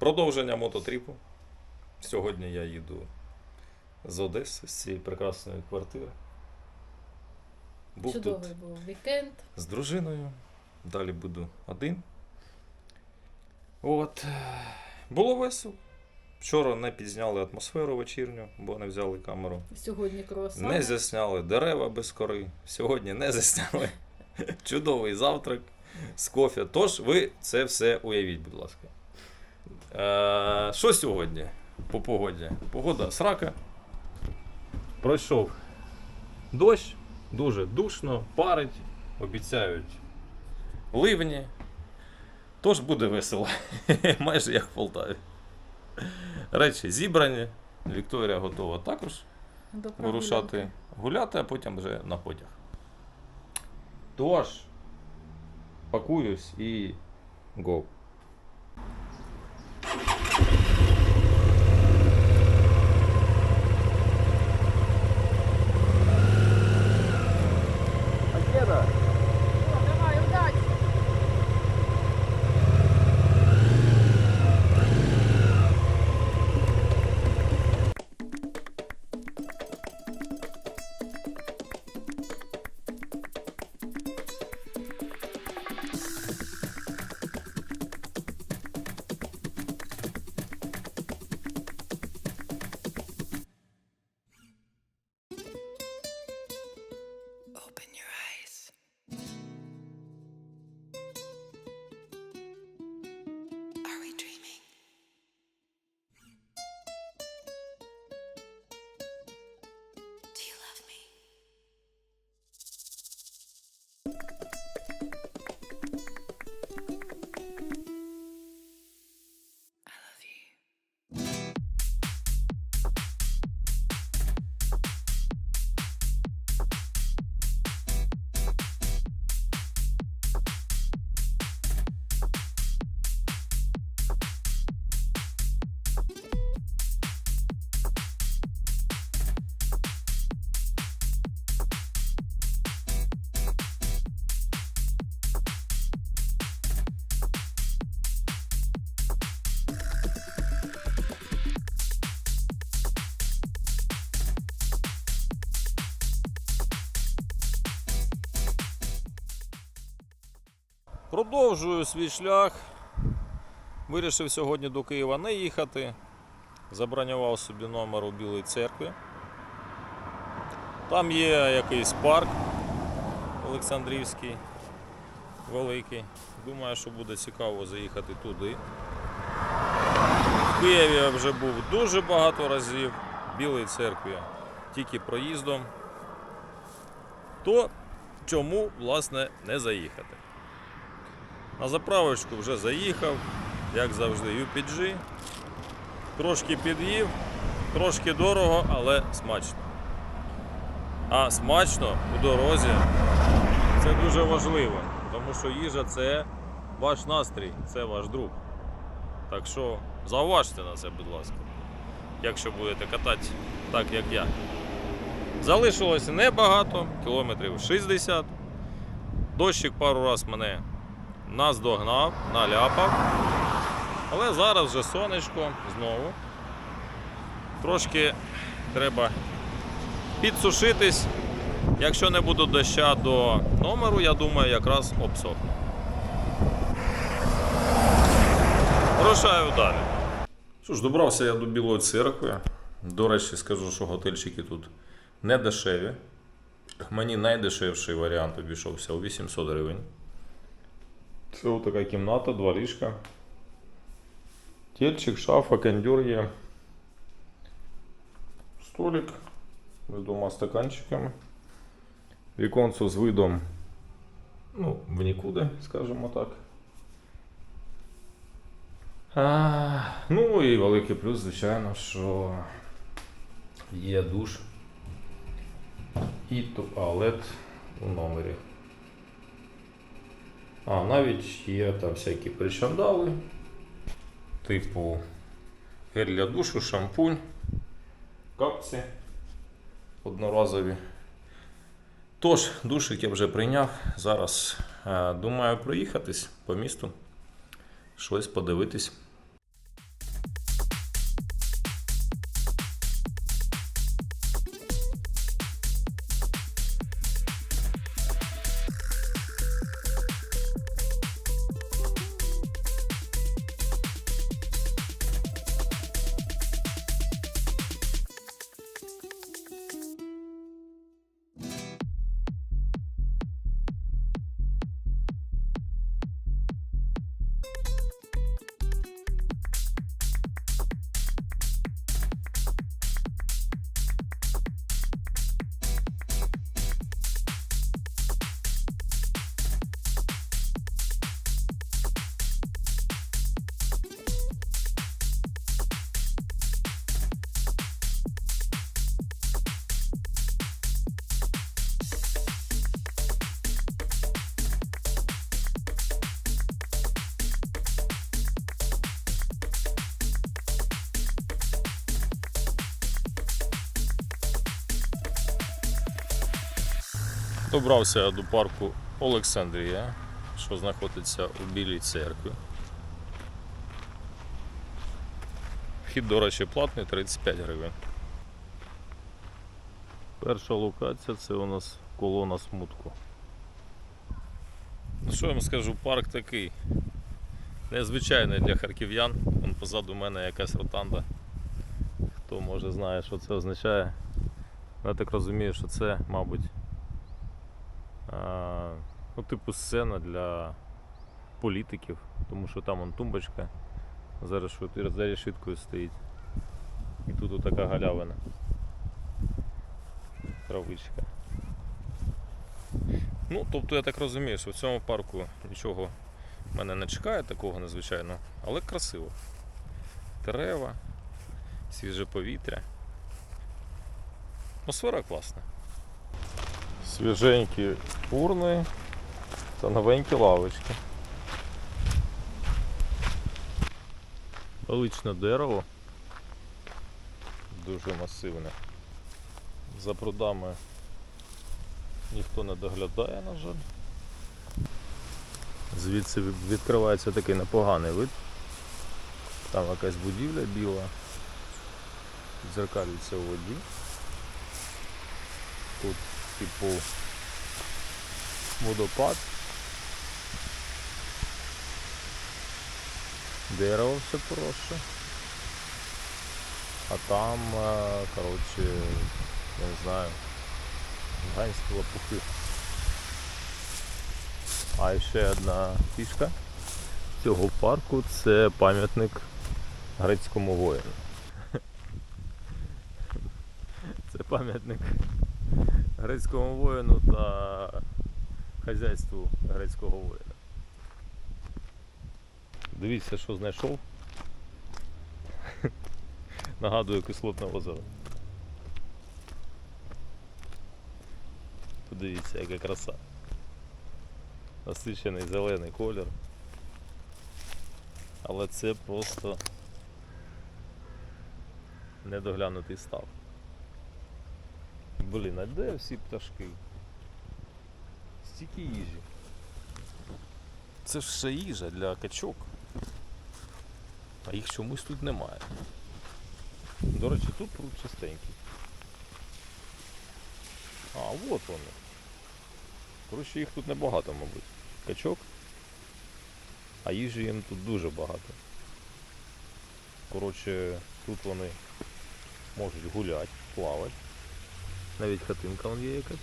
Продовження мототріпу. Сьогодні я їду з Одеси, з цієї прекрасної квартири. Був Чудовий тут був вікенд. з дружиною. Далі буду один. От. Було весело. Вчора не підзняли атмосферу вечірню, бо не взяли камеру. Сьогодні круасан. Не засняли дерева без кори. Сьогодні не засняли чудовий завтрак з кофе. Тож ви це все уявіть, будь ласка. Е, що сьогодні по погоді? Погода срака. Пройшов дощ, дуже душно, парить, обіцяють ливні. Тож буде весело. Майже як в Полтаві. Речі зібрані. Вікторія готова також вирушати гуляти, а потім вже на потяг. Тож, пакуюсь і го. Продовжую свій шлях. Вирішив сьогодні до Києва не їхати. Забронював собі номер у Білій церкві. Там є якийсь парк Олександрівський великий. Думаю, що буде цікаво заїхати туди. В Києві я вже був дуже багато разів, в Білій церкві тільки проїздом. То чому, власне, не заїхати? На заправочку вже заїхав, як завжди, UPG. Трошки під'їв, трошки дорого, але смачно. А смачно у дорозі це дуже важливо, тому що їжа це ваш настрій, це ваш друг. Так що зауважте на це, будь ласка, якщо будете катати так, як я. Залишилося небагато, кілометрів 60. Дощик пару раз мене наздогнав, наляпав. Але зараз вже сонечко знову. Трошки треба підсушитись. Якщо не буде доща до номеру, я думаю, якраз обсохне. Рушаю далі. Що ж, добрався я до Білої церкви. До речі, скажу, що готельчики тут не дешеві. Мені найдешевший варіант обійшовся у 800 гривень. Це от така кімната, два ліжка. Тельчик, шафа, кондюр є. Столик з двома стаканчиками. Віконце з видом ну, в нікуди, скажімо так. А, ну і великий плюс, звичайно, що є душ і туалет у номері. А, навіть є там всякі причандали, типу гель для душу, шампунь, капці одноразові. Тож, душик я вже прийняв. Зараз е, думаю проїхатись по місту, щось подивитись. Добрався до парку Олександрія, що знаходиться у Білій церкві. Вхід, до речі, платний 35 гривень. Перша локація це у нас колона смутку. Ну що я вам скажу, парк такий незвичайний для харків'ян. Вон позаду мене якась ротанда. Хто може знає, що це означає. Я так розумію, що це, мабуть, типу сцена для політиків, тому що там вон тумбочка за решет- за решіткою стоїть. І тут така галявина. Травичка. Ну, тобто я так розумію, що в цьому парку нічого мене не чекає такого незвичайного, але красиво. Дерева, свіже повітря. Атмосфера класна. Свіженькі урни та новенькі лавочки. Величне дерево. Дуже масивне. За прудами ніхто не доглядає, на жаль. Звідси відкривається такий непоганий вид. Там якась будівля біла. Дзеркалюється у воді. Тут типу водопад. Дерево все проще. А там, е, коротше, я не знаю, ганські лопухи. А ще одна фішка цього парку це пам'ятник грецькому воїну. Це пам'ятник грецькому воїну та хазяйству грецького воїна. Дивіться, що знайшов. Нагадую кислотне озеро. Подивіться, яка краса. Насичений зелений колір. Але це просто недоглянутий став. Блін, а де всі пташки? Стільки їжі. Це ж все їжа для качок. А їх чомусь тут немає. До речі, тут пруд чистенький. А, от вони. Коротше, їх тут небагато, мабуть. Качок. А їжі їм тут дуже багато. Коротше, тут вони можуть гуляти, плавати. Навіть хатинка вон є якась.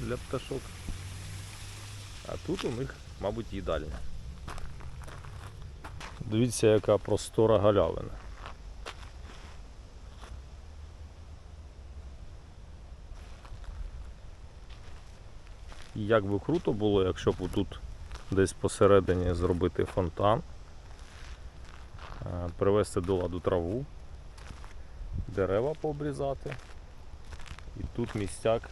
Для пташок. А тут у них, мабуть, їдальня. Дивіться, яка простора галявина. Як би круто було, якщо б тут десь посередині зробити фонтан, е, привести до ладу траву, дерева пообрізати. І тут містяк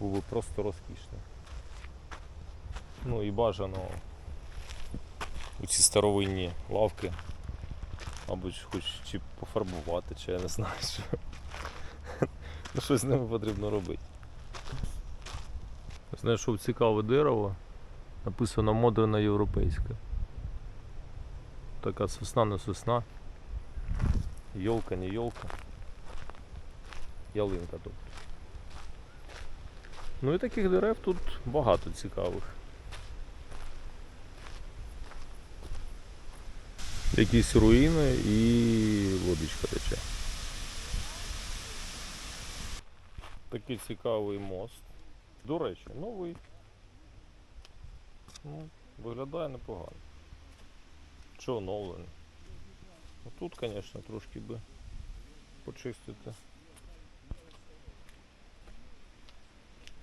був би просто розкішний. Ну і бажано у ці старовинні лавки, мабуть, хоч чи пофарбувати, чи я не знаю, що. Ну, щось з ними потрібно робити. Знайшов цікаве дерево, написано модерна європейська. Така сосна не сосна. Йолка, не йолка. Ялинка тут. Ну і таких дерев тут багато цікавих. Якісь руїни і водичка тече. Такий цікавий мост. До речі, новий. Ну, виглядає непогано. Чи оновлений. Ну, Тут, звісно, трошки би почистити.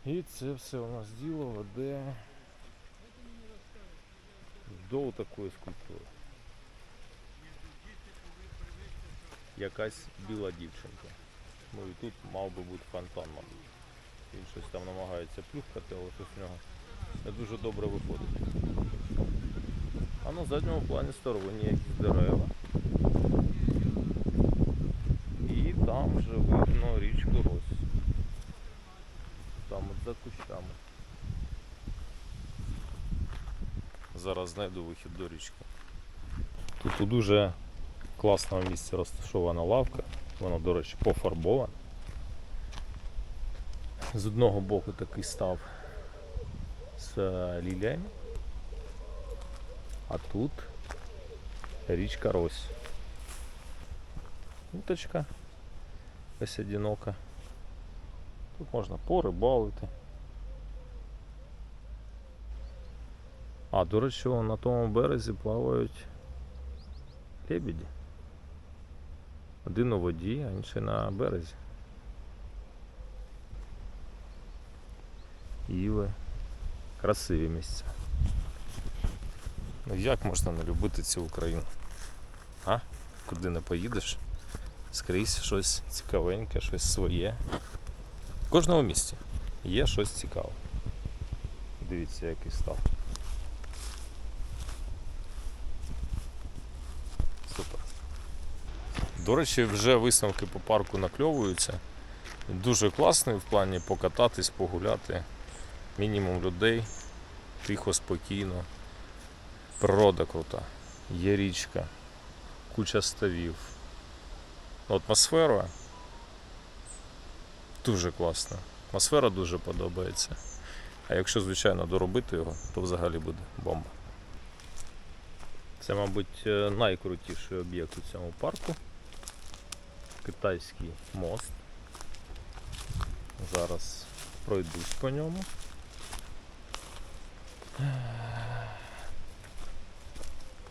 І це все у нас діло веде до такої скульптури. Якась біла дівчинка. Ну і тут мав би бути фонтан, мабуть. Він щось там намагається плюхкати, але щось в нього не дуже добре виходить. А на задньому плані старовинні якісь дерева. І там вже видно річку Рось. за кущами. Зараз знайду вихід до річки. Тут дуже класному місці розташована лавка. Вона, до речі, пофарбована. З одного боку такий став з е, лілями, а тут річка Рось. Уточка ось одинока. Тут можна порибалити. А, до речі, на тому березі плавають лебеді. Один у воді, а інший на березі. Іви. Красиві місця. Ну як можна не любити цю Україну? А? Куди не поїдеш? Скрізь щось цікавеньке, щось своє. В кожному місці є щось цікаве. Дивіться, який став. До речі, вже висновки по парку накльовуються. Дуже класний в плані покататись, погуляти. Мінімум людей, тихо, спокійно. Природа крута. Є річка, куча ставів. Атмосфера дуже класна. Атмосфера дуже подобається. А якщо, звичайно, доробити його, то взагалі буде бомба. Це, мабуть, е, найкрутіший об'єкт у цьому парку. Китайський мост. Зараз пройдусь по ньому.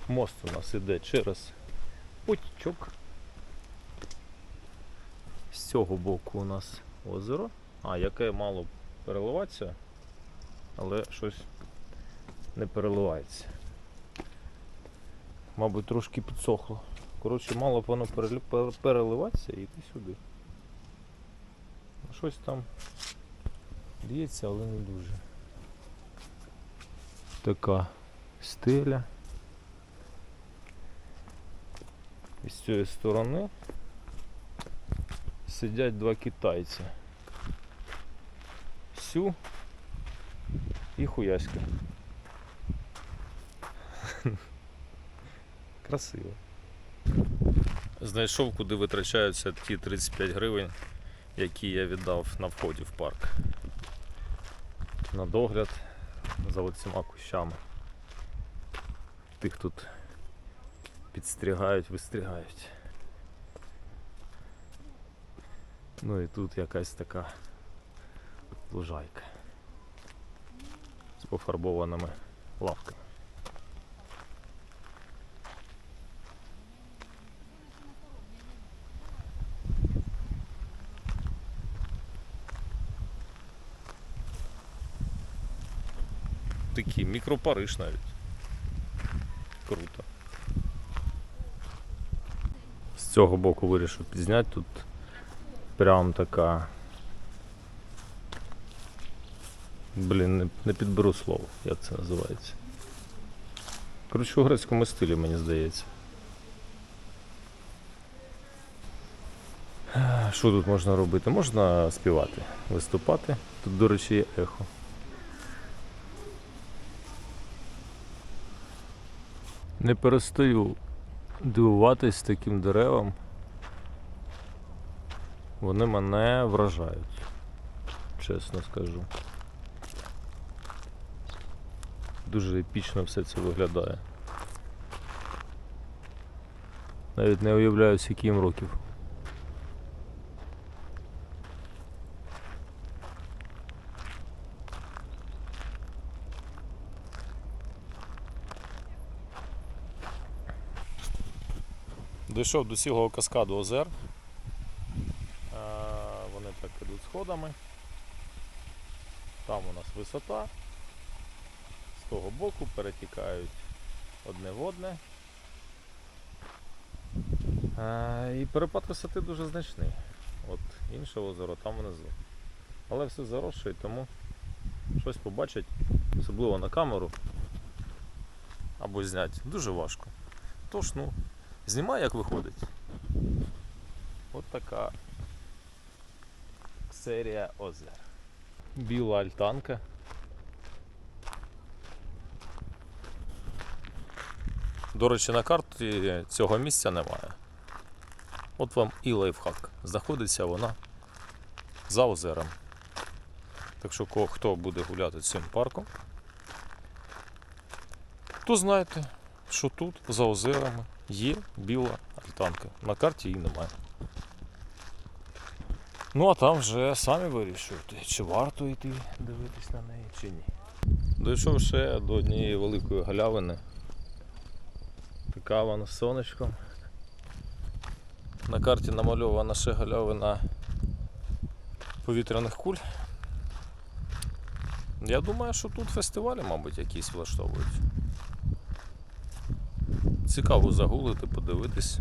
Мост у нас іде через потічок. З цього боку у нас озеро, а яке мало переливатися, але щось не переливається. Мабуть, трошки підсохло. Коротше, мало б воно переливатися і йти сюди. Щось там лється, але не дуже. Така стеля. І з цієї сторони сидять два китайці. Сю і хуяська. Красиво. Знайшов, куди витрачаються ті 35 гривень, які я віддав на вході в парк. На догляд за оціма кущами. Тих тут підстрігають, вистрігають. Ну і тут якась така лужайка з пофарбованими лавками. Такий мікропариж навіть. Круто. З цього боку вирішив підзняти тут прям така. Блін, не, не підберу слово, як це називається. Коротше, у грецькому стилі, мені здається. Що тут можна робити? Можна співати, виступати. Тут, до речі, є ехо. Не перестаю дивуватись таким деревам. Вони мене вражають, чесно скажу. Дуже епічно все це виглядає. Навіть не уявляю, скільки їм років. Дійшов до цілого каскаду озер. Е, Вони так ідуть сходами. Там у нас висота. З того боку перетікають одне в одне. Е, І перепад висоти дуже значний. От інше озеро там внизу. Але все заросше, тому щось побачить, особливо на камеру або зняти, дуже важко. Тож, ну, знімай як виходить. От така серія озер. Біла альтанка. До речі, на карті цього місця немає. От вам і лайфхак. Знаходиться вона за озером. Так що хто буде гуляти цим парком, то знайте, що тут за озерами є біла альтанка. На карті її немає. Ну а там вже самі вирішуєте, чи варто йти дивитись на неї, чи ні. Дійшов ще до однієї великої галявини. Така вона сонечком. На карті намальована ще галявина повітряних куль. Я думаю, що тут фестивалі, мабуть, якісь влаштовують. Цікаво загулити, подивитись.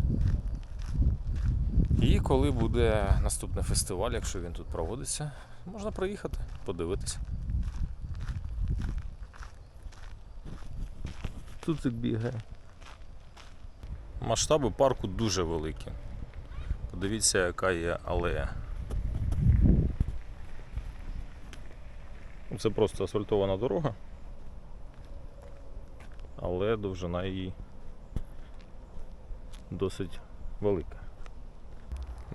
І коли буде наступний фестиваль, якщо він тут проводиться, можна приїхати, подивитися. Тут бігає. Масштаби парку дуже великі. Подивіться, яка є алея. Це просто асфальтована дорога, але довжина її досить велика.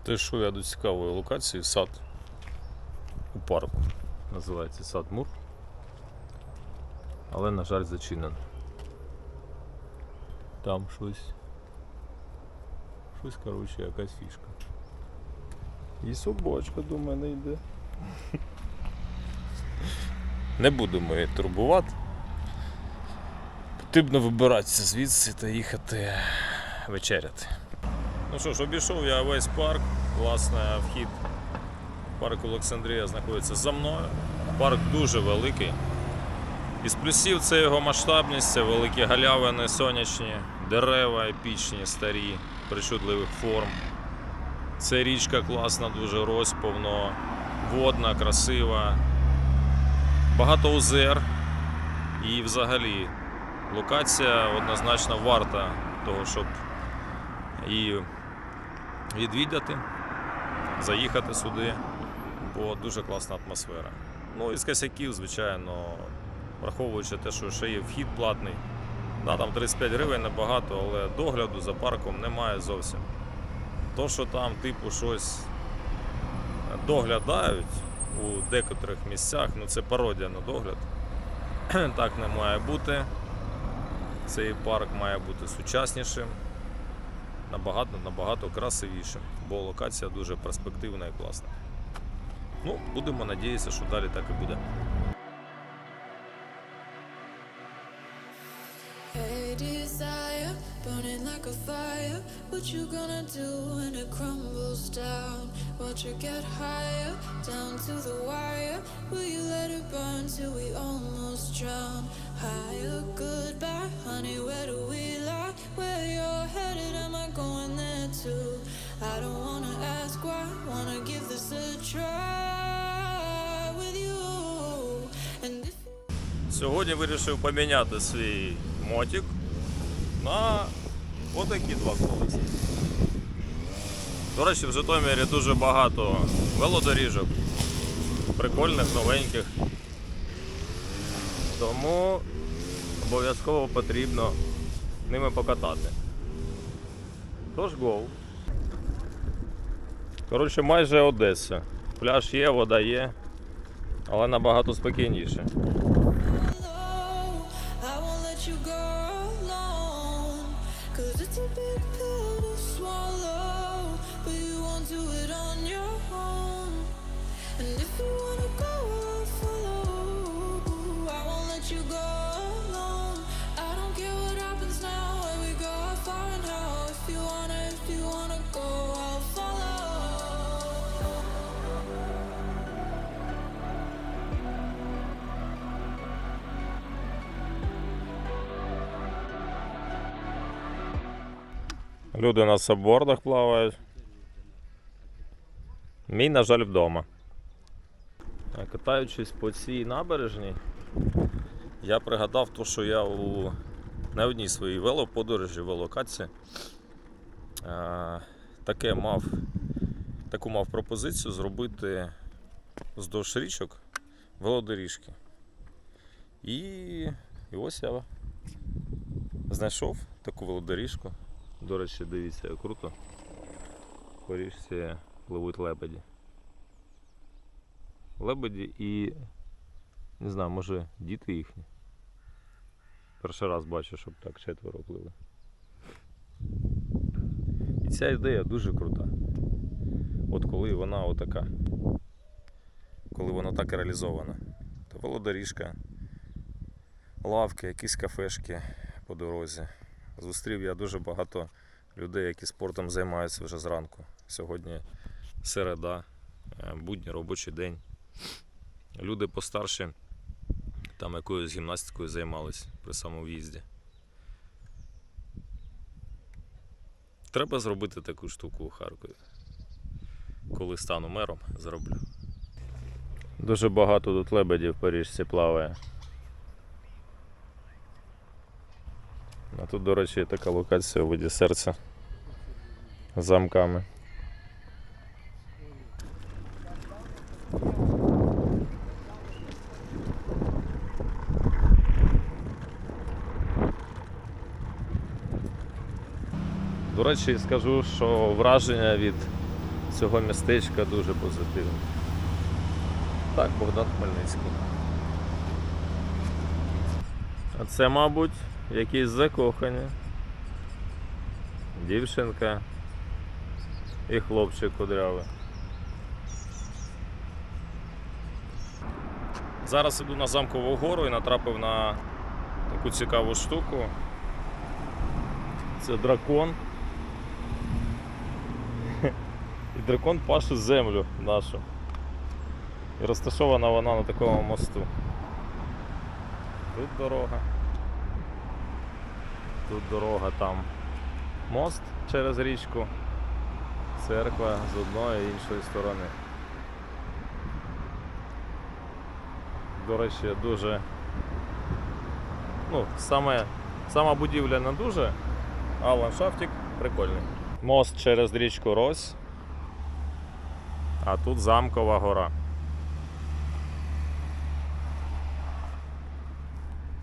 Те, що я до цікавої локації, сад у парку. Називається сад Мур. Але, на жаль, зачинений. Там щось. Щось, коротше, якась фішка. І собачка до мене йде. Не будемо її турбувати. Потрібно вибиратися звідси та їхати вечеряти. Ну що ж, обійшов я весь парк. Власне, вхід в парк Олександрія знаходиться за мною. Парк дуже великий. Із плюсів це його масштабність, це великі галявини, сонячні, дерева епічні, старі, причудливих форм. Це річка класна, дуже розповно, водна, красива. Багато озер. І взагалі локація однозначно варта того, щоб її відвідати, заїхати сюди, бо дуже класна атмосфера. Ну і з косяків, звичайно, враховуючи те, що ще є вхід платний. Да, там 35 гривень небагато, але догляду за парком немає зовсім. То, що там, типу, щось доглядають у декотрих місцях, ну це пародія на догляд. Так не має бути. Цей парк має бути сучаснішим набагато набагато красивішим, бо локація дуже перспективна і класна. Ну, будемо надіятися, що далі так і буде. Burning like a fire. What you gonna do when it crumbles down? Watch it get higher, down to the wire. Will you let it burn till we almost drown? Higher, goodbye, honey. Where do we lie? Сьогодні вирішив поміняти свій мотик на отакі два колеса. До речі, в Житомирі дуже багато велодоріжок, прикольних, новеньких. Тому обов'язково потрібно ними покатати. Тож гоу. Коротше, майже Одеса. Пляж є, вода є, але набагато спокійніше. Люди на саббордах плавають. Мій, на жаль, вдома. Катаючись по цій набережній, я пригадав те, що я у на одній своїй велоподорожі, велокації е, таке мав, таку мав пропозицію зробити вздовж річок велодоріжки. І, і ось я знайшов таку велодоріжку. До речі, дивіться, як круто. По річці пливуть лебеді. Лебеді і не знаю, може діти їхні. Перший раз бачу, щоб так четверо пливли. І ця ідея дуже крута. От коли вона отака. Коли вона так реалізована. То велодоріжка, лавки, якісь кафешки по дорозі. Зустрів я дуже багато людей, які спортом займаються вже зранку. Сьогодні середа, е, будній робочий день. Люди постарші там якоюсь гімнастикою займались при самому в'їзді. Треба зробити таку штуку у Харкові. Коли стану мером, зроблю. Дуже багато тут лебедів по річці плаває. А тут, до речі, є така локація у виді серця з замками. До речі, скажу, що враження від цього містечка дуже позитивне. Так, Богдан Хмельницький. А це, мабуть, якісь закохані. Дівчинка і хлопчик кудрявий. Зараз іду на замкову гору і натрапив на таку цікаву штуку. Це дракон. І дракон паше землю нашу. І розташована вона на такому мосту. Тут дорога. Тут дорога, там мост через річку, церква з одної і іншої сторони. До речі, дуже. Ну, саме, сама будівля не дуже, а ландшафтик прикольний. Мост через річку Рось. А тут замкова гора.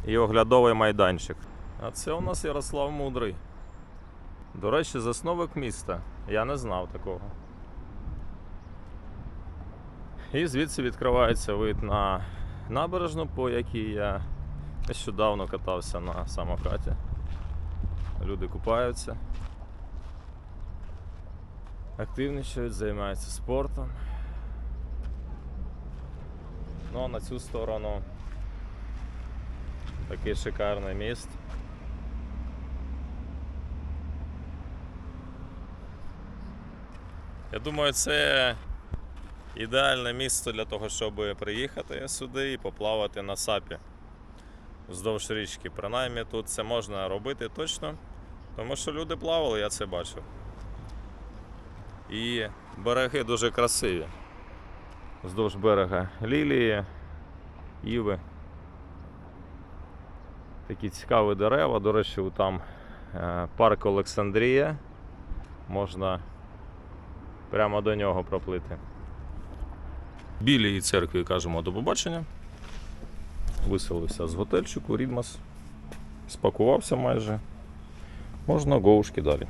І оглядовий майданчик. А це у нас Ярослав Мудрий. До речі, засновник міста. Я не знав такого. І звідси відкривається вид на набережну, по якій я нещодавно катався на самокаті. Люди купаються, активнічають, займаються спортом. Ну а на цю сторону такий шикарний міст. Я думаю, це ідеальне місце для того, щоб приїхати сюди і поплавати на сапі вздовж річки. Принаймні тут це можна робити точно, тому що люди плавали, я це бачив. І береги дуже красиві. Вздовж берега лілії, іви. Такі цікаві дерева. До речі, там е, парк Олександрія. Можна прямо до нього проплити. Білій церкві кажемо до побачення. Виселився з готельчику Рідмас. Спакувався майже. Можна гоушки далі.